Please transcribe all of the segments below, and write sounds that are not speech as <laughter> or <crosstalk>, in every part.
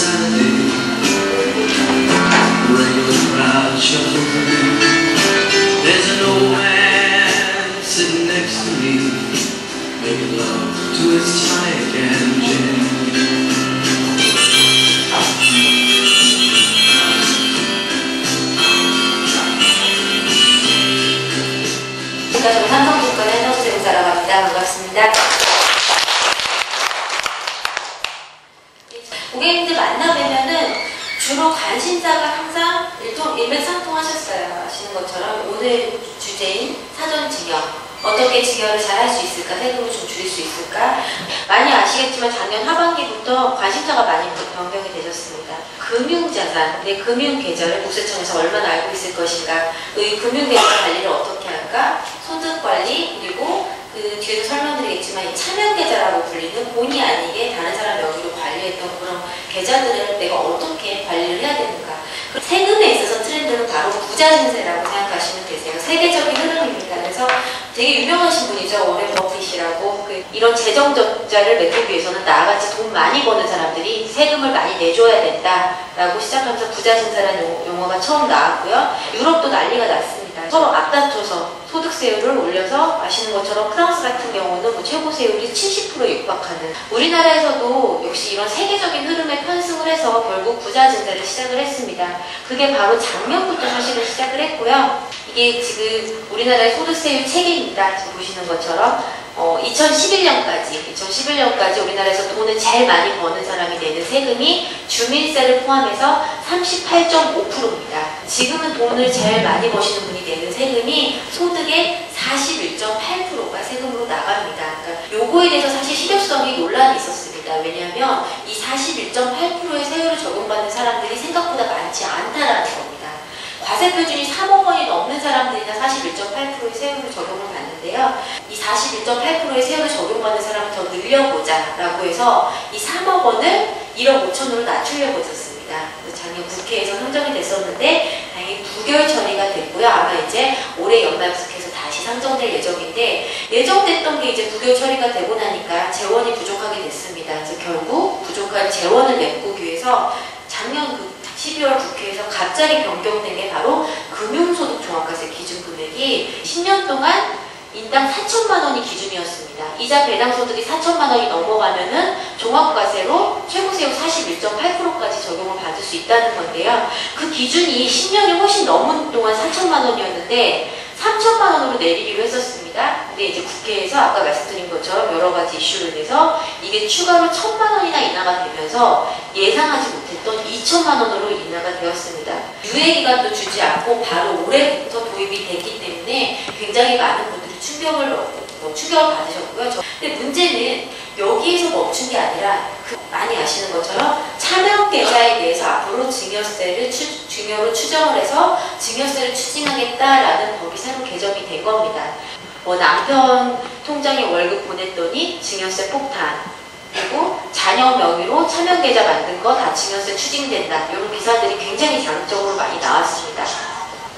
Sunday. 금융자산, 내 금융계좌를 국세청에서 얼마나 알고 있을 것인가? 이 금융계좌 관리를 어떻게 할까? 소득관리, 그리고 그 뒤에서 설명드리겠지만 이 차명계좌라고 불리는 본의 아니게 다른 사람 명의로 관리했던 그런 계좌들을 내가 어떻게 관리를 해야 되는가? 그 세금에 있어서 트렌드는 바로 부자 신세라고 생각하시면 되세요. 세계적인 흐름입니다. 그래서 되게 유명하신 분이죠. 오렌 버핏이라고. 그 이런 재정 적자를 메꾸기 위해서는 나같이 돈 많이 버는 사람들이 세금을 많이 내줘야 된다라고 시작하면서 부자신세라는 용- 용어가 처음 나왔고요. 유럽도 난리가 났습니다. 서로 앞다퉈서 소득세율을 올려서 아시는 것처럼 프랑스 같은 경우는 뭐 최고 세율이 70%에 육박하는 우리나라에서도 역시 이런 세계적인 흐름에 편승을 해서 결국 부자 증세를 시작을 했습니다. 그게 바로 작년부터 사실은 시작을 했고요. 이게 지금 우리나라의 소득세율 체계입니다. 지금 보시는 것처럼 어, 2011년까지 2011년까지 우리나라에서 돈을 제일 많이 버는 사람이 내는 세금이 주민세를 포함해서 38.5%입니다. 지금은 돈을 제일 많이 버시는 분이 내는 세금이 소득의 41.8%가 세금으로 나갑니다. 그러니까 요거에 대해서 사실 실효성이 논란이 있었습니다. 왜냐하면 이 41.8%의 세율을 적용받는 사람들이 생각보다 많지 않다라는 겁니다. 과세 표준이 3억 원이 넘는 사람들이나 41.8%의 세율을 적용을 받는데요. 이 41.8%의 세율을 적용받는 사람을 더 늘려보자라고 해서 이 3억 원을 1억 5천으로 낮추려고 했었습니다. 그래서 작년 국회에서 상정이 됐었는데 다행히 부결 처리가 됐고요. 아마 이제 올해 연말 국회에서 다시 상정될 예정인데 예정됐던 게 이제 부결 처리가 되고 나니까 재원이 부족하게 됐습니다. 그래서 결국 부족한 재원을 메꾸기 위해서 작년 그 12월 국회에서 갑자기 변경된 게 바로 금융소득 종합과세 기준 금액이 10년 동안 인당 4천만 원이 기준이었습니다. 이자 배당 소득이 4천만 원이 넘어가면은 종합과세로 최고세율 41.8%까지 적용을 받을 수 있다는 건데요. 그 기준이 10년이 훨씬 넘은 동안 4천만 원이었는데 3천만 원으로 내리기로 했었습니다. 근데 이제 국회에서 아까 말씀드린 것처럼 여러 가지 이슈로 인해서 이게 추가로 천만 원이나 인하가 되면서 예상하지 못했던 2천만 원으로 인하가 되었습니다. 유예 기간도 주지 않고 바로 올해부터 도입이 됐기 때문에 굉장히 많은 분들이 충격을 어, 충격을 받으셨고요. 저- 근데 문제는 여기에서 멈춘 게 아니라 그 많이 아시는 것처럼 차명 계좌에 대해서 앞으로 증여세를 추, 증여로 추정을 해서 증여세를 추징하겠다라는 법이 새로 개정이 된 겁니다. 뭐 남편 통장에 월급 보냈더니 증여세 폭탄 그리고 자녀 명의로 차명 계좌 만든 거 다 증여세 추징된다 이런 기사들이 굉장히 자극적으로 많이 나왔습니다.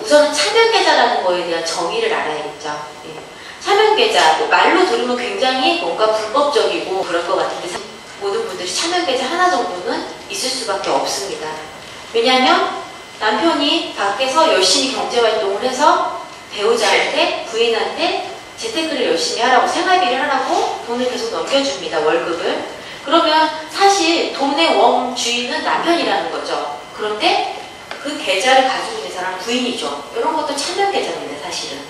우선은 차명 계좌라는 거에 대한 정의를 알아야겠죠. 예. 차명 계좌 뭐 말로 들으면 굉장히 뭔가 불법적이고 그럴 것 같은데 사- 모든 분들이 차명 계좌 하나 정도는 있을 수밖에 없습니다. 왜냐하면 남편이 밖에서 열심히 경제 활동을 해서 배우자한테 부인한테 재테크를 열심히 하라고 생활비를 하라고 돈을 계속 넘겨줍니다 월급을. 그러면 사실 돈의 원 주인은 남편이라는 거죠. 그런데 그 계좌를 가지고 있는 사람 은 부인이죠. 이런 것도 차명 계좌입니다 사실은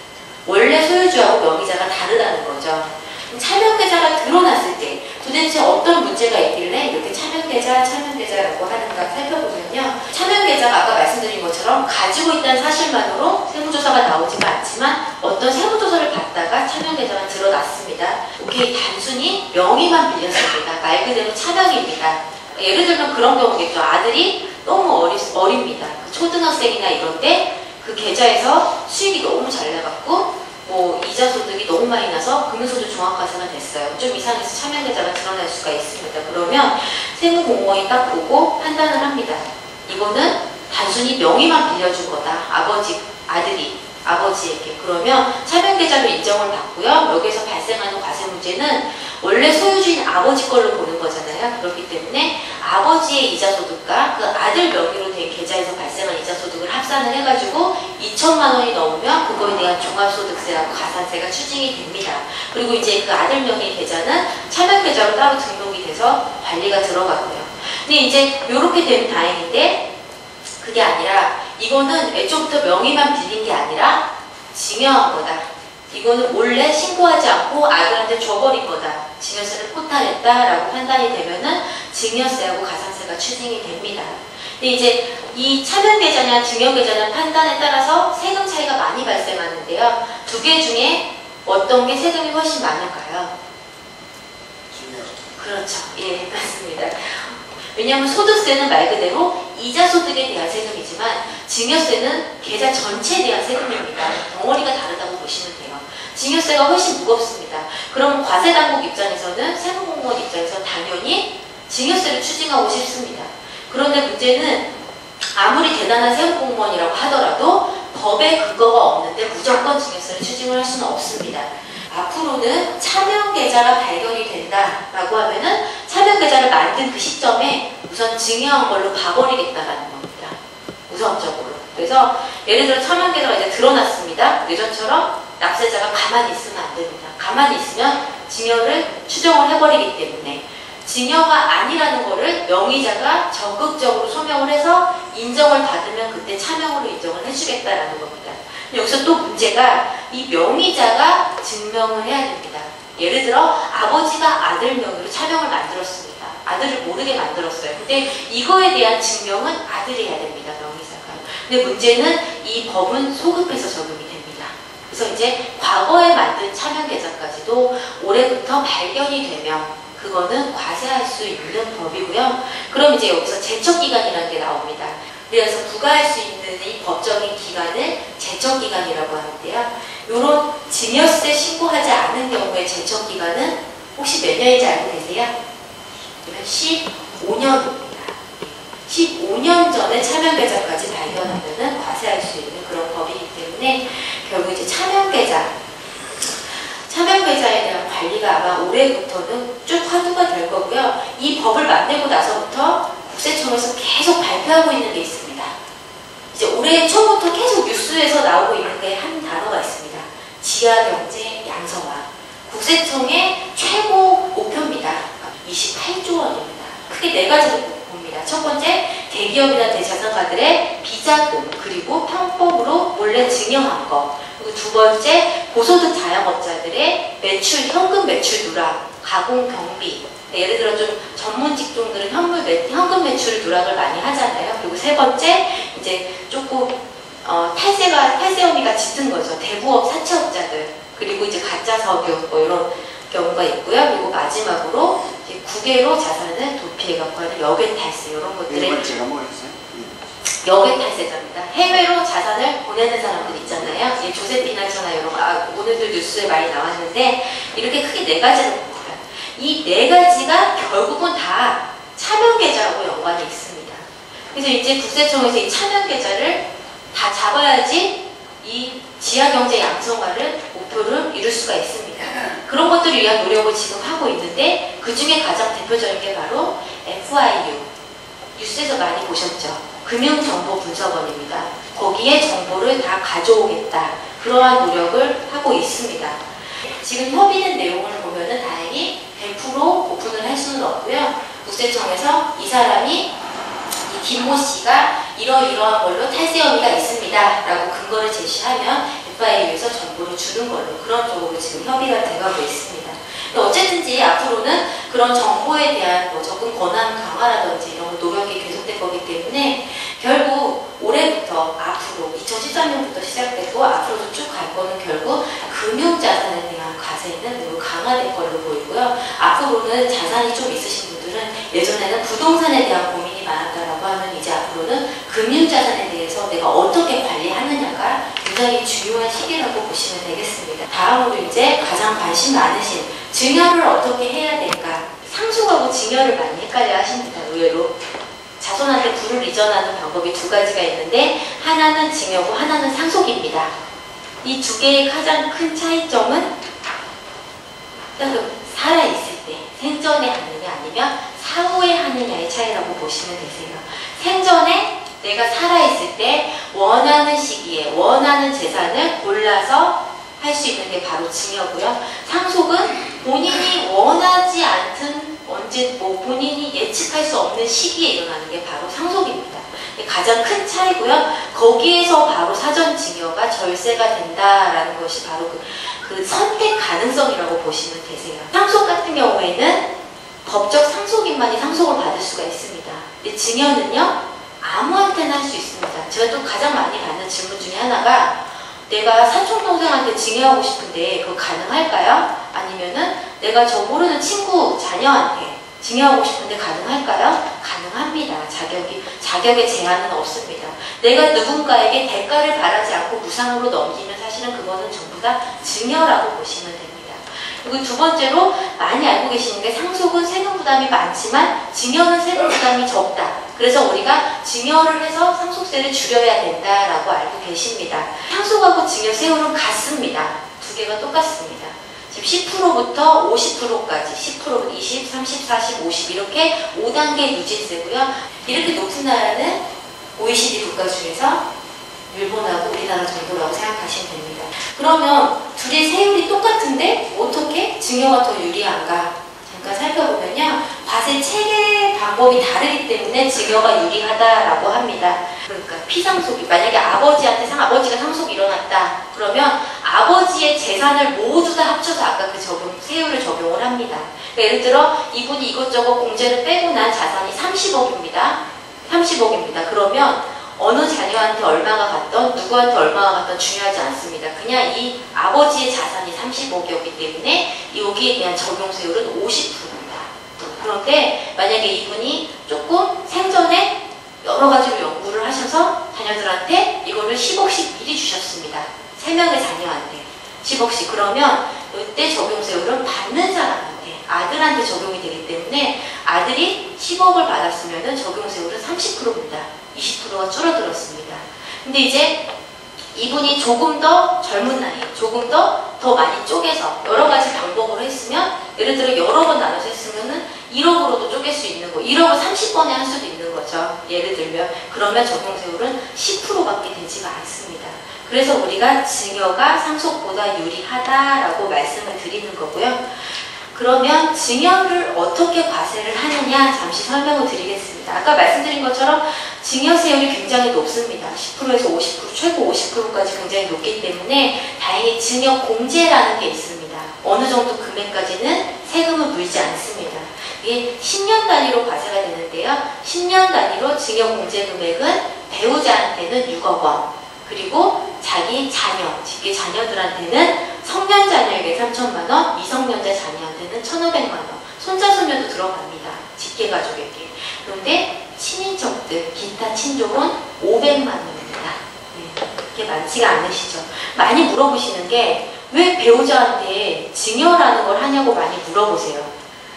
원래 소유주하고 명의자가 다르다는 거죠 그럼 차명 계좌가 드러났을 때 도대체 어떤 문제가 있길래 이렇게 차명 계좌, 차명 계좌라고 하는가 살펴보면요. 차명 계좌가 아까 말씀드린 것처럼 가지고 있다는 사실만으로 세무조사가 나오지가 않지만 어떤 세무조사를 받다가 차명 계좌가 드러났습니다. 오케이 단순히 명의만 빌렸습니다. 말 그대로 차명입니다. 예를 들면 그런 경우겠죠. 아들이 너무 어리, 어립니다. 초등학생이나 때 그 계좌에서 수익이 너무 잘 나갔고 뭐 이자 소득이 너무 많이 나서 금융소득 종합과세가 됐어요. 좀 이상해서 차명 계좌가 드러날 수가 있습니다. 그러면 세무공무원이 딱 보고 판단을 합니다. 이거는 단순히 명의만 빌려준 거다. 아버지, 아들이 아버지에게 그러면 차명 계좌로 인정을 받고요. 여기에서 발생하는 과세 문제는 원래 소유주인 아버지 걸로 보는 거잖아요. 그렇기 때문에 아버지의 이자 소득과 그 아들 명의로 된 계좌에서 발생한 이자 소득을 합산을 해가지고 2천만 원이 넘으면 그거에 대한 종합소득세하고 가산세가 추징이 됩니다. 그리고 이제 그 아들 명의 계좌는 차명 계좌로 따로 등록이 돼서 관리가 들어가고요. 근데 이제 이렇게 되면 다행인데 그게 아니라 이거는 애초부터 명의만 빌린 게 아니라 증여한 거다. 이거는 몰래 신고하지 않고 아들한테 줘버린 거다. 증여세를 포탈했다라고 판단이 되면은 증여세하고 가산세가 추징이 됩니다. 근데 이제 이 차명 계좌냐 증여 계좌냐 판단에 따라서 세금 차이가 많이 발생하는데요. 두 개 중에 어떤 게 세금이 훨씬 많을까요? 그렇죠. 예, <laughs> 맞습니다. 왜냐하면 소득세는 말 그대로 이자 소득에 대한 세금이지만 증여세는 계좌 전체에 대한 세금입니다. 덩어리가 다르다고 보시면 돼요. 증여세가 훨씬 무겁습니다. 그럼 과세당국 입장에서는 세무공무원 입장에서 당연히 증여세를 추징하고 싶습니다. 그런데 문제는 아무리 대단한 세무공무원이라고 하더라도 법에 근거가 없는데 무조건 증여세를 추징을 할 수는 없습니다. 앞으로는 차명 계좌가 발견이 된다라고 하면은 차명 계좌를 만든 그 시점에 우선 증여한 걸로 봐버리겠다라는 겁니다. 우선적으로. 그래서 예를 들어 차명 계좌가 이제 드러났습니다. 예전처럼 납세자가 가만히 있으면 안 됩니다. 가만히 있으면 증여를 추정을 해버리기 때문에 증여가 아니라는 거를 명의자가 적극적으로 소명을 해서 인정을 받으면 그때 차명으로 인정을 해주겠다라는 겁니다. 여기서 또 문제가 이 명의자가 증명을 해야 됩니다. 예를 들어 아버지가 아들 명의로 차명을 만들었습니다. 아들을 모르게 만들었어요. 근데 이거에 대한 증명은 아들이 해야 됩니다. 명의자가. 근데 문제는 이 법은 소급해서 적용이 됩니다. 그래서 이제 과거에 만든 차명 계좌까지도 올해부터 발견이 되면 그거는 과세할 수 있는 법이고요. 그럼 이제 여기서 제척기간이라는 게 나옵니다. 그래서 부과할 수 있는 이 법적인 기간을 제척기간이라고 하는데요. 이런 증여세 신고하지 않은 경우의 제척기간은 혹시 몇 년인지 알고 계세요? 15년입니다. 15년 전에 차명계좌까지 발견하면 과세할 수 있는 그런 법이기 때문에 결국 이제 차명계좌 차명계좌에 대한 관리가 아마 올해부터는 쭉 화두가 될 거고요. 이 법을 만들고 나서부터 국세청에서 계속 발표하고 있는 게 있습니다. 이제 올해 초부터 계속 뉴스에서 나오고 있는 게 한 단어가 있습니다. 지하경제 양성화. 국세청의 최고 목표입니다. 28조 원입니다. 크게 네 가지로 봅니다. 첫 번째, 대기업이나 대자산가들의 비자금 그리고 편법으로 몰래 증여한 거. 그리고 두 번째, 고소득 자영업자들의 매출, 현금 매출 누락, 가공 경비. 네, 예를 들어 좀 전문 직종들은 현물 매, 현금 매출 누락을 많이 하잖아요. 그리고 세 번째, 이제 조금 어, 탈세가 탈세 혐의가 짙은 거죠. 대부업 사채업자들 그리고 이제 가짜 석유 뭐 이런 경우가 있고요. 그리고 마지막으로 국외로 자산을 도피해 갖고 하는 역외 탈세 이런 네 것들의 번째가 뭐였어요? 역외 탈세자입니다. 해외로 자산을 보내는 사람들 있잖아요. 이 조세 피난처나 이런 거 아, 오늘도 뉴스에 많이 나왔는데 이렇게 크게 네 가지로 봅니다. 이네 가지가 결국은 다 차명 계좌하고 연관이 있습니다. 그래서 이제 국세청에서 이 차명 계좌를 다 잡아야지 이 지하경제 양성화를 목표를 이룰 수가 있습니다. 그런 것들을 위한 노력을 지금 하고 있는데 그 중에 가장 대표적인 게 바로 FIU 뉴스에서 많이 보셨죠? 금융정보분석원입니다. 거기에 정보를 다 가져오겠다. 그러한 노력을 하고 있습니다. 지금 협의된 내용을 보면 은 다행히 100% 오픈을 할 수는 없고요. 국세청에서 이 사람이 이 김모 씨가 이러이러한 걸로 탈세 혐의가 있습니다. 라고 근거를 제시하면 FIU에서 정보를 주는 걸로 그런 쪽으로 지금 협의가 돼가고 있습니다. 어쨌든지 앞으로는 그런 정보에 대한 뭐 접근 권한 강화라든지 이런 노력이 계속될 거기 때문에 결국 올해부터 앞으로 2013년부터 시작되고 앞으로도 쭉 갈 거는 결국 금융자산에 대한 과세는 매우 강화될 걸로 보이고요. 앞으로는 자산이 좀 있으신 분들은 예전에는 부동산에 대한 고민 이 많았다라고 하면 이제 앞으로는 금융자산에 대해서 내가 어떻게 관리하느냐가 굉장히 중요한 시기라고 보시면 되겠습니다. 다음으로 이제 가장 관심 많으신 증여를 어떻게 해야 될까? 상속하고 증여를 많이 헷갈려 하십니다. 의외로. 자손한테 부를 이전하는 방법이 두 가지가 있는데 하나는 증여고 하나는 상속입니다. 이 두 개의 가장 큰 차이점은 살아있을 생전에 하느냐 아니면 사후에 하느냐의 차이라고 보시면 되세요. 생전에 내가 살아있을 때 원하는 시기에 원하는 재산을 골라서 할 수 있는 게 바로 증여고요. 상속은 본인이 원하지 않든 언제 뭐 본인이 예측할 수 없는 시기에 일어나는 게 바로 상속입니다. 가장 큰 차이고요. 거기에서 바로 사전 증여가 절세가 된다라는 것이 바로 그, 그 선택 가능성이라고 보시면 되세요. 상속 같은 경우에는 법적 상속인만이 상속을 받을 수가 있습니다. 근데 증여는요 아무한테나 할 수 있습니다. 제가 또 가장 많이 받는 질문 중에 하나가 내가 사촌 동생한테 증여하고 싶은데 그거 가능할까요? 아니면은 내가 저 모르는 친구 자녀한테 증여하고 싶은데 가능할까요? 가능합니다. 자격이 자격의 제한은 없습니다. 내가 누군가에게 대가를 바라지 않고 무상으로 넘기면 사실은 그거는 전부 다 증여라고 보시면 됩니다. 그리고 두 번째로 많이 알고 계시는 게 상속은 세금 부담이 많지만 증여는 세금 부담이 적다. 그래서 우리가 증여를 해서 상속세를 줄여야 된다라고 알고 계십니다. 상속하고 증여 세율은 같습니다. 두 개가 똑같습니다. 지금 10%부터 50%까지 10%, 20, 30, 40, 50 이렇게 5단계 누진세고요. 이렇게 높은 나라는 OECD 국가 중에서 일본하고 우리나라 정도라고 생각하시면 됩니다. 그러면 둘의 세율이 똑같은데 어떻게 증여가 더 유리한가? 잠깐 살펴보면요. 과세 체계 방법이 다르기 때문에 증여가 유리하다라고 합니다. 그러니까 피상속이 만약에 아버지한테 상 아버지가 상속이 일어났다. 그러면 아버지의 재산을 모두 다 합쳐서 아까 그 적용 세율을 적용을 합니다. 그러니까 예를 들어 이분이 이것저것 공제를 빼고 난 자산이 30억입니다. 30억입니다. 그러면 자녀한테 얼마가 갔던 누구한테 얼마가 갔던 중요하지 않습니다. 그냥 이 아버지의 자산이 30억이었기 때문에 여기에 대한 적용세율은 50%입니다. 그런데 만약에 이분이 조금 생전에 여러 가지로 연구를 하셔서 자녀들한테 이거를 10억씩 미리 주셨습니다. 3명의 자녀한테 10억씩 그러면 이때 적용세율은 받는 사람한테 아들한테 적용이 되기 때문에 아들이 10억을 받았으면 적용세율은 30%입니다. 20%가 줄어들었습니다. 근데 이제 이분이 조금 더 젊은 나이, 조금 더 더 많이 쪼개서 여러 가지 방법으로 했으면 예를 들어 여러 번 나눠서 했으면은 1억으로도 쪼갤 수 있는 거, 1억을 30번에 할 수도 있는 거죠. 예를 들면 그러면 적용세율은 10%밖에 되지가 않습니다. 그래서 우리가 증여가 상속보다 유리하다라고 말씀을 드리는 거고요. 그러면 증여를 어떻게 과세를 하느냐 잠시 설명을 드리겠습니다. 아까 말씀드린 것처럼 증여세율이 굉장히 높습니다. 10%에서 50%, 최고 50%까지 굉장히 높기 때문에 다행히 증여 공제라는 게 있습니다. 어느 정도 금액까지는 세금을 물지 않습니다. 이게 10년 단위로 과세가 되는데요. 10년 단위로 증여 공제 금액은 배우자한테는 6억 원, 그리고 자기 자녀, 즉 자녀들한테는 성년 자녀에게 3천만 원, 미성년자 자녀한테는 1,500만 원, 손자 손녀도 들어갑니다. 직계 가족에게. 그런데 친인척들, 기타 친족은 500만 원입니다. 네, 그게 많지가 않으시죠. 많이 물어보시는 게 왜 배우자한테 증여라는 걸 하냐고 많이 물어보세요.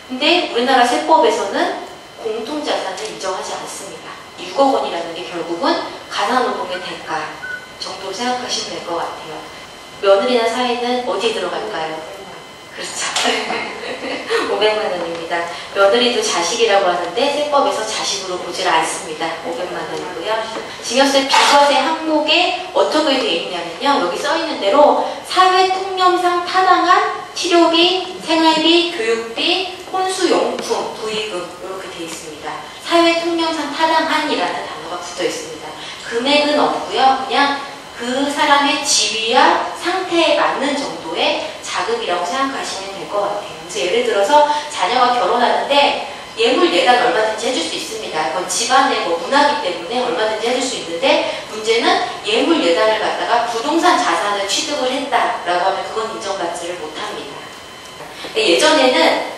근데 우리나라 세법에서는 공통자산을 인정하지 않습니다. 6억 원이라는 게 결국은 가사노동의 대가 정도로 생각하시면 될 것 같아요. 며느리나 사이는 어디에 들어갈까요? <laughs> 그렇죠. 500만 원입니다. 며느리도 자식이라고 하는데 세법에서 자식으로 보질 않습니다. 500만 원이고요. 증여세 비과세 항목에 어떻게 되어 있냐면요. 여기 써 있는 대로 사회 통념상 타당한 치료비, 생활비, 교육비, 혼수용품, 부의금 이렇게 되어 있습니다. 사회 통념상 타당한이라는 단어가 붙어 있습니다. 금액은 없고요. 그냥 그 사람의 지위와 상태에 맞는 정도의 자금이라고 생각하시면 될 것 같아요. 그래서 예를 들어서 자녀가 결혼하는데 예물 예단 얼마든지 해줄 수 있습니다. 그건 집안의 뭐 문화기 때문에 얼마든지 해줄 수 있는데 문제는 예물 예단을 갖다가 부동산 자산을 취득을 했다라고 하면 그건 인정받지를 못합니다. 예전에는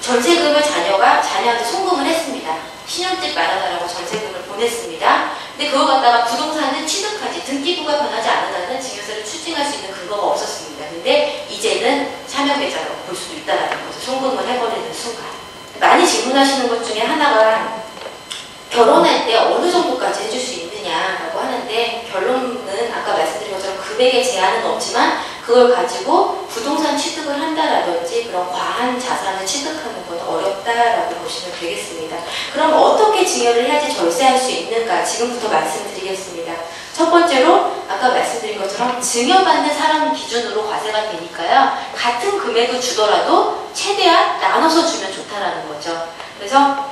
전세금을 자녀가 자녀한테 송금을 했습니다. 신혼집 마련하라고 전세금을 보냈습니다. 근데 그거 갖다가 부동산은 취득하지 등기부가 변하지 한은 증여세를 추징할 수 있는 근거가 없었습니다. 근데 이제는 차명계좌라고 볼 수도 있다는 거죠. 송금을 해버리는 순간. 많이 질문하시는 것 중에 하나가 결혼할 때 어느 정도까지 해줄 수 있느냐라고 하는데 결론은 아까 말씀드린 것처럼 금액의 제한은 없지만 그걸 가지고 부동산 취득을 한다라든지 그런 과한 자산을 취득하는 건 어렵다라고 보시면 되겠습니다. 그럼 어떻게 증여를 해야지 절세할 수 있는가 지금부터 말씀드리겠습니다. 첫 번째로 아까 말씀드린 것처럼 증여받는 사람 기준으로 과세가 되니까요. 같은 금액을 주더라도 최대한 나눠서 주면 좋다라는 거죠. 그래서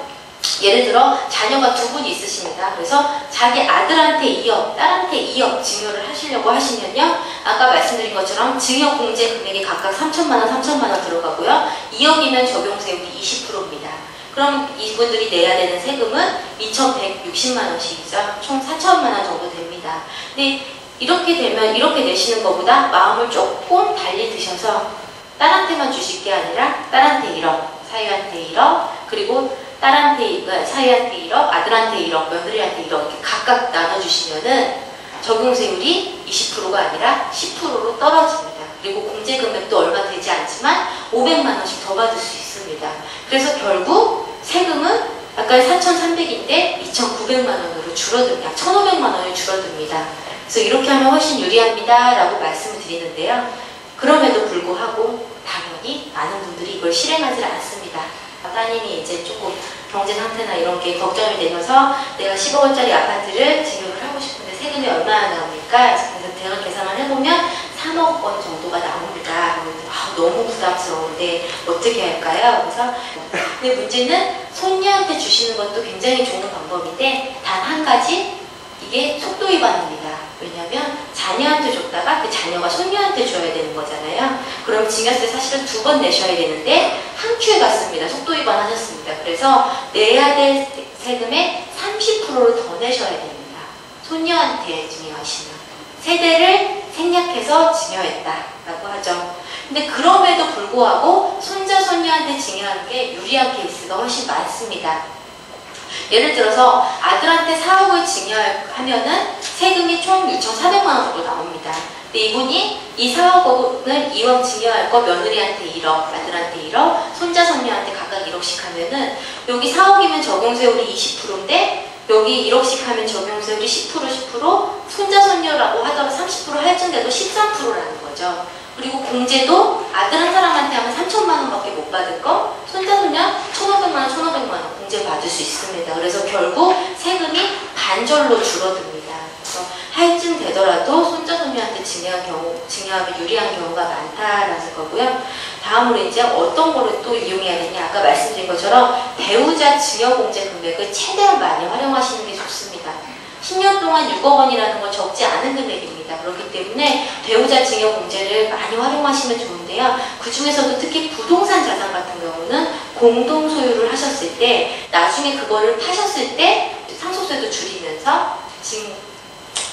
예를 들어 자녀가 두 분이 있으십니다. 그래서 자기 아들한테 2억, 딸한테 2억 증여를 하시려고 하시면요. 아까 말씀드린 것처럼 증여 공제 금액이 각각 3천만 원, 3천만 원 들어가고요. 2억이면 적용세율이 20%입니다. 그럼 이분들이 내야 되는 세금은 2,160만 원씩이죠. 총 4천만 원 정도 됩니다. 근데 이렇게 되면 이렇게 내시는 것보다 마음을 조금 달리 드셔서 딸한테만 주실 게 아니라 딸한테 1억, 사유한테 1억, 그리고 딸한테, 그러니까 사이한테 1억, 아들한테 1억, 며느리한테 1억 이렇게 각각 나눠주시면은 적용세율이 20%가 아니라 10%로 떨어집니다. 그리고 공제 금액도 얼마 되지 않지만 500만 원씩 더 받을 수 있습니다. 그래서 결국 세금은 아까 4,300인데 2,900만 원으로 줄어듭니다. 1,500만 원이 줄어듭니다. 그래서 이렇게 하면 훨씬 유리합니다. 라고 말씀을 드리는데요. 그럼에도 불구하고 당연히 많은 분들이 이걸 실행하지 않습니다. 따님이 이제 조금 경제 상태나 이런 게 걱정이 되면서 내가 10억 원짜리 아파트를 증여를 하고 싶은데 세금이 얼마나 나옵니까? 그래서 대강 계산을 해보면 3억 원 정도가 나옵니다. 아, 너무 부담스러운데 어떻게 할까요? 그래서 근데 문제는 손녀한테 주시는 것도 굉장히 좋은 방법인데 단 한 가지 이게 속도 위반입니다. 왜냐하면 자녀한테 줬다가 그 자녀가 손녀한테 줘야 되는 거잖아요. 그럼 증여세 사실은 두 번 내셔야 되는데 한 큐에 갔습니다. 속도 위반하셨습니다. 그래서 내야 될 세금의 30%를 더 내셔야 됩니다. 손녀한테 증여하시면 세대를 생략해서 증여했다라고 하죠. 근데 그럼에도 불구하고 손자 손녀한테 증여하는 게 유리한 케이스가 훨씬 많습니다. 예를 들어서 아들한테 4억을 증여하면은 세금이 총 6,400만 원 정도 나옵니다. 근데 이분이 이 4억 원을 이왕 증여할 거 며느리한테 1억, 아들한테 1억, 손자 손녀한테 각각 1억씩 하면은 여기 4억이면 적용세율이 20%인데 여기 1억씩 하면 적용세율이 10% 10% 손자 손녀라고 하더라도 30% 할증돼도 13%라는 거죠. 그리고 공제도 아들 한 사람한테 하면 3천만 원밖에 못 받을 거 손자 손녀 1,500만 원, 1,500만 원 공제 받을 수 있습니다. 그래서 결국 세금이 반절로 줄어듭니다. 그래서 할증 되더라도 손자 손녀한테 증여한 경우, 증여하면 유리한 경우가 많다라는 거고요. 다음으로 이제 어떤 거를 또 이용해야 되냐 아까 말씀드린 것처럼 배우자 증여 공제 금액을 최대한 많이 활용하시는 게 좋습니다. 10년 동안 6억 원이라는 건 적지 않은 금액입니다. 그렇기 때문에 배우자 증여 공제를 많이 활용하시면 좋은데요. 그 중에서도 특히 부동산 자산 같은 경우는 공동 소유를 하셨을 때 나중에 그거를 파셨을 때 상속세도 줄이면서 지금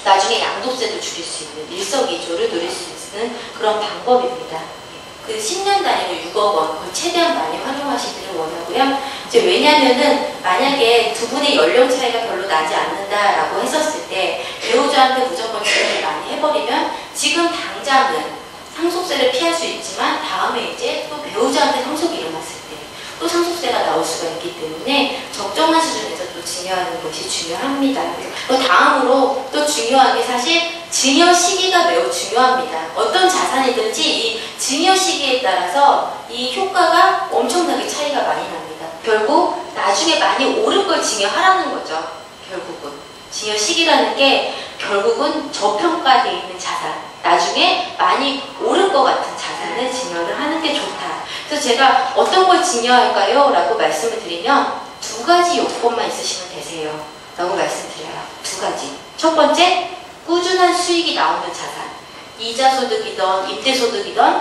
나중에 양도세도 줄일 수 있는 일석이조를 누릴 수 있는 그런 방법입니다. 그 10년 단위로 6억 원, 그걸 최대한 많이 활용하시기를 원하고요. 이제 왜냐면은 만약에 두 분의 연령 차이가 별로 나지 않는다라고 했었을 때 배우자한테 무조건 지원을 많이 해버리면 지금 당장은 상속세를 피할 수 있지만 다음에 이제 또 배우자한테 상속이 일어났을 때 또 상속세가 나올 수가 있기 때문에 적정한 수준에서 또 증여하는 것이 중요합니다. 또 다음으로 또 중요한 게 사실 증여 시기가 매우 중요합니다. 어떤 자산이든지 이 증여 시기에 따라서 이 효과가 엄청나게 차이가 많이 납니다. 결국 나중에 많이 오른 걸 증여하라는 거죠. 결국은 증여 시기라는 게 결국은 저평가되어 있는 자산, 나중에 많이 오를 것 같은 자산을 증여를 하는 게 좋다. 그래서 제가 어떤 걸 증여할까요? 라고 말씀을 드리면 두 가지 요건만 있으시면 되세요. 라고 말씀드려요. 두 가지. 첫 번째, 꾸준한 수익이 나오는 자산. 이자 소득이든 임대 소득이든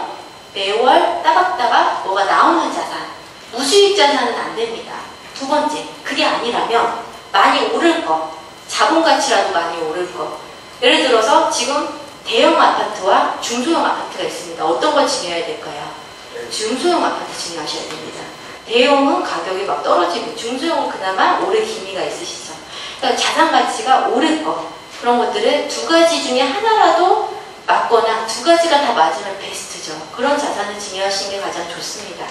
매월 따박따박 뭐가 나오는 자산. 무수익 자산은 안 됩니다. 두 번째, 그게 아니라면 많이 오를 거. 자본 가치라도 많이 오를 거. 예를 들어서 지금 대형 아파트와 중소형 아파트가 있습니다. 어떤 걸 증여해야 될까요? 중소형 아파트 증여하셔야 됩니다. 대형은 가격이 막 떨어지고 중소형은 그나마 오래 기미가 있으시죠. 그러니까 자산 가치가 오를 거 그런 것들을 두 가지 중에 하나라도 맞거나 두 가지가 다 맞으면 베스트죠. 그런 자산을 증여하시는 게 가장 좋습니다.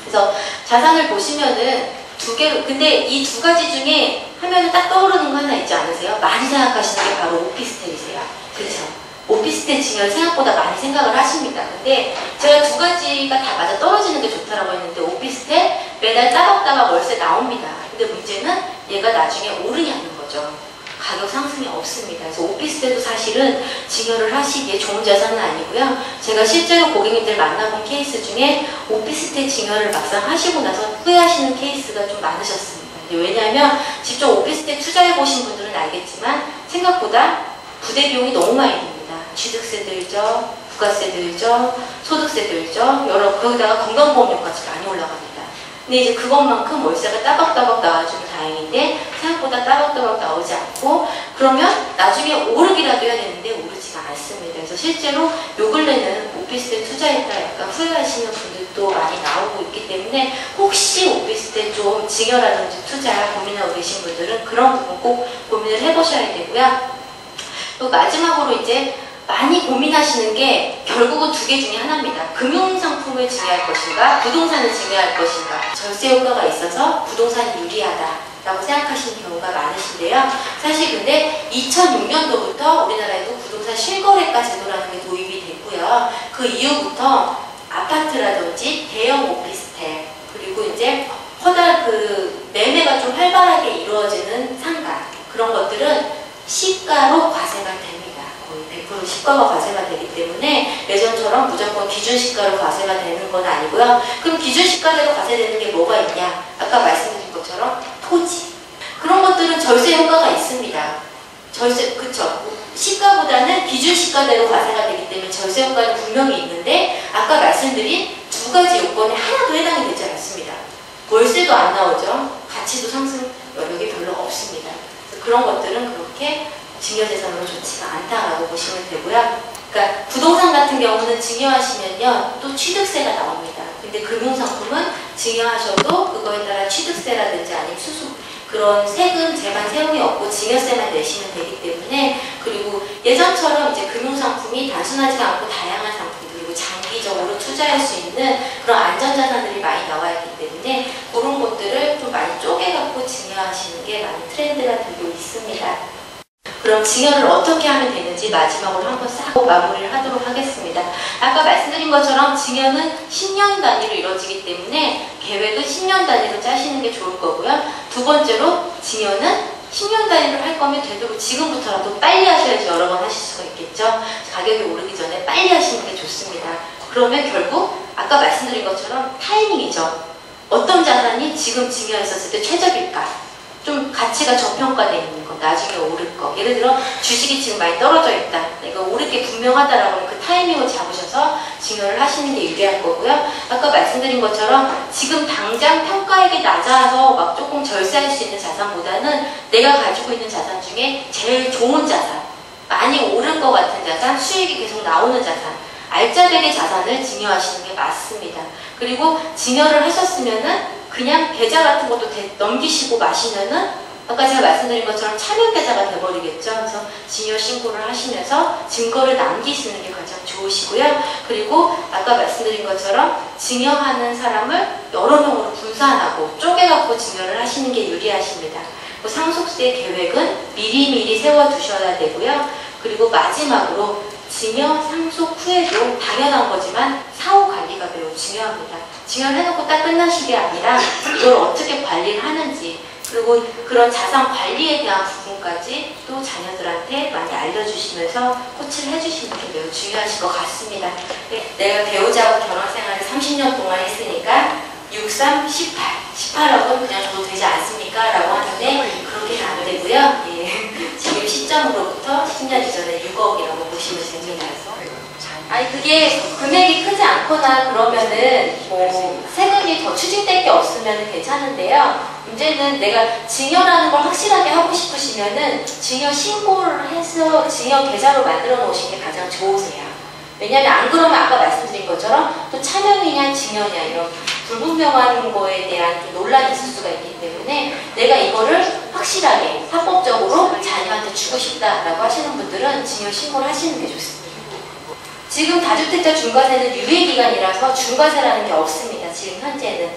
그래서 자산을 보시면은 두 개, 근데 이 두 가지 중에 하면은 딱 떠오르는 거 하나 있지 않으세요? 많이 생각하시는 게 바로 오피스텔이세요. 그렇죠? 오피스텔 증여를 생각보다 많이 생각을 하십니다. 근데 제가 두 가지가 다 맞아 떨어지는 게 좋다라고 했는데 오피스텔 매달 따박따박 월세 나옵니다. 근데 문제는 얘가 나중에 오르냐는 거죠. 가격 상승이 없습니다. 그래서 오피스텔도 사실은 증여를 하시기에 좋은 자산은 아니고요. 제가 실제로 고객님들 만나본 케이스 중에 오피스텔 증여를 막상 하시고 나서 후회하시는 케이스가 좀 많으셨습니다. 왜냐하면 직접 오피스텔 투자해 보신 분들은 알겠지만 생각보다 부대 비용이 너무 많이 듭니다. 취득세 들죠, 부가세 들죠, 소득세 들죠, 여러 거기다가 건강보험료까지 많이 올라갑니다. 근데 이제 그것만큼 월세가 따박따박 나와주면 다행인데 생각보다 따박따박 나오지 않고 그러면 나중에 오르기라도 해야 되는데 오르지가 않습니다. 그래서 실제로 요 근래는 오피스텔 투자했다 약간 후회하시는 분들도 많이 나오고 있기 때문에 혹시 오피스텔 좀 증여라든지 투자 고민하고 계신 분들은 그런 부분 꼭 고민을 해보셔야 되고요. 또 마지막으로 이제 많이 고민하시는 게 결국은 두 개 중에 하나입니다. 금융상품을 증여할 것인가, 부동산을 증여할 것인가. 절세 효과가 있어서 부동산이 유리하다라고 생각하시는 경우가 많으신데요. 사실 근데 2006년도부터 우리나라에도 부동산 실거래가 제도라는 게 도입이 됐고요. 그 이후부터 아파트라든지 대형 오피스텔 그리고 이제 허다 그 매매가 좀 활발하게 이루어지는 상가 그런 것들은 시가로 과세가 됩니다. 100% 시가가 과세가 되기 때문에 예전처럼 무조건 기준 시가로 과세가 되는 건 아니고요. 그럼 기준 시가대로 과세되는 게 뭐가 있냐? 아까 말씀드린 것처럼 토지. 그런 것들은 절세 효과가 있습니다. 절세, 그쵸. 시가보다는 기준 시가대로 과세가 되기 때문에 절세 효과는 분명히 있는데 아까 말씀드린 두 가지 요건에 하나도 해당이 되지 않습니다. 월세도 안 나오죠. 가치도 상승 여력이 별로 없습니다. 그런 것들은 그렇게 증여재산으로 좋지가 않다라고 보시면 되고요. 그러니까 부동산 같은 경우는 증여하시면요 또 취득세가 나옵니다. 근데 금융상품은 증여하셔도 그거에 따라 취득세라든지 아니면 수수 그런 세금 재반 세금이 없고 증여세만 내시면 되기 때문에 그리고 예전처럼 이제 금융상품이 단순하지 않고 다양한 상품 그리고 장기적으로 투자할 수 있는 그런 안전자산들이 많이 나와 있기 때문에 그런 것들을 좀 많이 쪼개갖고 증여하시는 게 많이 트렌드가 되고 있습니다. 그럼 증여를 어떻게 하면 되는지 마지막으로 한번 싹 마무리를 하도록 하겠습니다. 아까 말씀드린 것처럼 증여는 10년 단위로 이루어지기 때문에 계획은 10년 단위로 짜시는 게 좋을 거고요. 두 번째로 증여는 10년 단위로 할 거면 되도록 지금부터라도 빨리 하셔야지 여러 번 하실 수가 있겠죠. 가격이 오르기 전에 빨리 하시는 게 좋습니다. 그러면 결국 아까 말씀드린 것처럼 타이밍이죠. 어떤 자산이 지금 증여했었을 때 최적일까? 좀 가치가 저평가되어 있는 거, 나중에 오를 거. 예를 들어 주식이 지금 많이 떨어져 있다. 내가 오를 게 분명하다라고 하면 그 타이밍을 잡으셔서 증여를 하시는 게 유리할 거고요. 아까 말씀드린 것처럼 지금 당장 평가액이 낮아서 막 조금 절세할 수 있는 자산보다는 내가 가지고 있는 자산 중에 제일 좋은 자산, 많이 오른 것 같은 자산, 수익이 계속 나오는 자산, 알짜배기 자산을 증여하시는 게 맞습니다. 그리고 증여를 하셨으면은 그냥 계좌 같은 것도 대- 넘기시고 마시면은 아까 제가 말씀드린 것처럼 차명 계좌가 돼버리겠죠. 그래서 증여 신고를 하시면서 증거를 남기시는 게 가장 좋으시고요. 그리고 아까 말씀드린 것처럼 증여하는 사람을 여러 명으로 분산하고 쪼개갖고 증여를 하시는 게 유리하십니다. 그 상속세 계획은 미리미리 세워두셔야 되고요. 그리고 마지막으로 증여 상속 후에도 당연한 거지만 사후 관리가 매우 중요합니다. 증여를 해놓고 딱 끝나신 게 아니라 이걸 어떻게 관리를 하는지 그리고 그런 자산 관리에 대한 부분까지 또 자녀들한테 많이 알려주시면서 코치를 해주시는 게 매우 중요하실 것 같습니다. 네, 내가 배우자하고 결혼 생활을 30년 동안 했으니까 63, 18, 18억은 그냥 줘도 되지 않습니까? 라고 하는데 그렇게는 안 되고요. 예, <laughs> 지금 시점으로부터 10년 이전에 6억이라고 보시면 됩니다. 아니 그게 금액이 크지 않거나 그러면은 뭐 세금이 더 추징될 게 없으면 괜찮은데요. 문제는 내가 증여라는 걸 확실하게 하고 싶으시면은 증여 신고를 해서 증여 계좌로 만들어 놓으신 게 가장 좋으세요. 왜냐하면 안 그러면 아까 말씀드린 것처럼 또 차명이냐 증여냐 이런 불분명한 거에 대한 좀 논란이 있을 수가 있기 때문에 내가 이거를 확실하게 합법적으로 자녀한테 주고 싶다라고 하시는 분들은 증여 신고를 하시는 게 좋습니다. 지금 다주택자 중과세는 유예기간이라서 중과세라는 게 없습니다. 지금 현재는.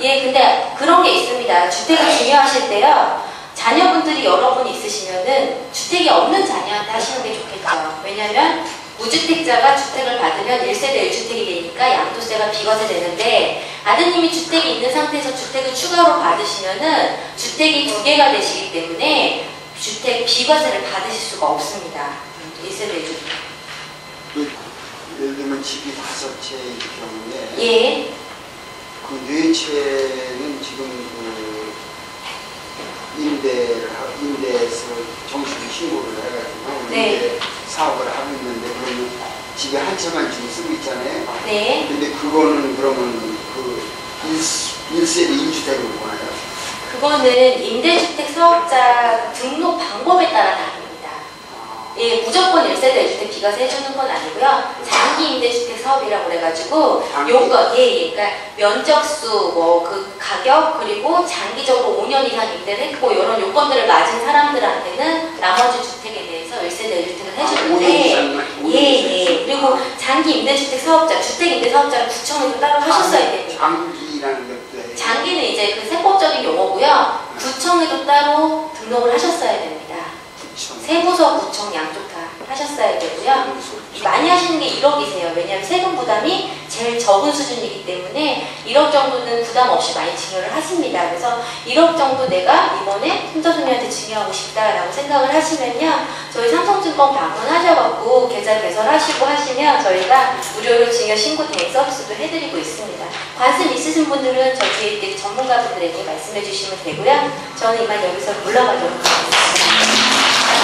예, 근데 그런 게 있습니다. 주택을 증여하실 때요. 자녀분들이 여러분 있으시면은 주택이 없는 자녀한테 하시는 게 좋겠죠. 왜냐면 무주택자가 주택을 받으면 1세대 1주택이 되니까 양도세가 비과세 되는데 아드님이 주택이 있는 상태에서 주택을 추가로 받으시면은 주택이 두 개가 되시기 때문에 주택 비과세를 받으실 수가 없습니다. 1세대 1주택. 그, 예를 들면 집이 다섯 채일 경우에 예. 그네 채는 지금 그 임대를 하, 임대에서 정식 신고를 해가지고 네. 임대 사업을 하고 있는데 그러면 집에 한 채만 지금 쓰고 있잖아요. 네. 근데 그거는 그러면 그 일, 일세대 1주택으로 보나요? 그거는 임대주택 사업자 등록 방법에 따라 다릅니다. 예, 무조건 1세대 1주택 비과세 해주는 건 아니고요. 장기 임대주택 사업이라고 그래가지고 장기? 요거 예, 예, 그러니까 면적수, 뭐 그 가격 그리고 장기적으로 5년 이상 임대를 했고 이런 요건들을 맞은 사람들한테는 나머지 주택에 대해서 1세대 1주택을 아, 해주는데 예, 예. 그리고 장기 임대주택 사업자, 주택 임대 사업자는 구청에도 따로 하셨어야 됩니다. 장기라는 해요. 장기는 이제 그 세법적인 용어고요. 구청에도 따로 등록을 하셨어야 됩니다. 세무서, 구청 양쪽 다 하셨어야 되고요. 많이 하시는 게 1억이세요. 왜냐하면 세금 부담이 제일 적은 수준이기 때문에 1억 정도는 부담 없이 많이 증여를 하십니다. 그래서 1억 정도 내가 이번에 손자손이한테 증여하고 싶다라고 생각을 하시면요. 저희 삼성증권 방문하셔갖고 계좌 개설하시고 하시면 저희가 무료로 증여 신고 대행 서비스도 해드리고 있습니다. 관심 있으신 분들은 저희 이제 전문가분들에게 말씀해 주시면 되고요. 저는 이만 여기서 물러가도록 하겠습니다.